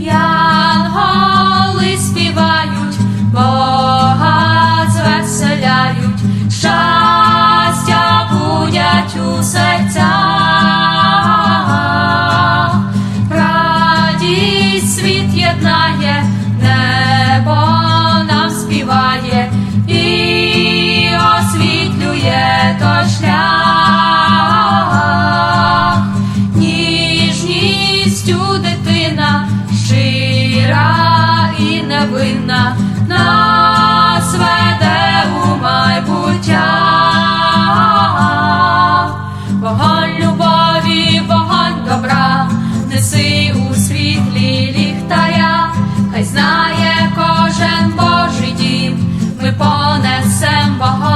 янголи співають, Бога звеселяють, щастя будять у серцях, радість світ єднає, небо нам співає і освітлює той шлях, ніжністю винна, нас веде у майбуття, вогонь любові, вогонь добра, неси у світлі ліхтаря, хай знає кожен Божий дім, ми понесем вогонь.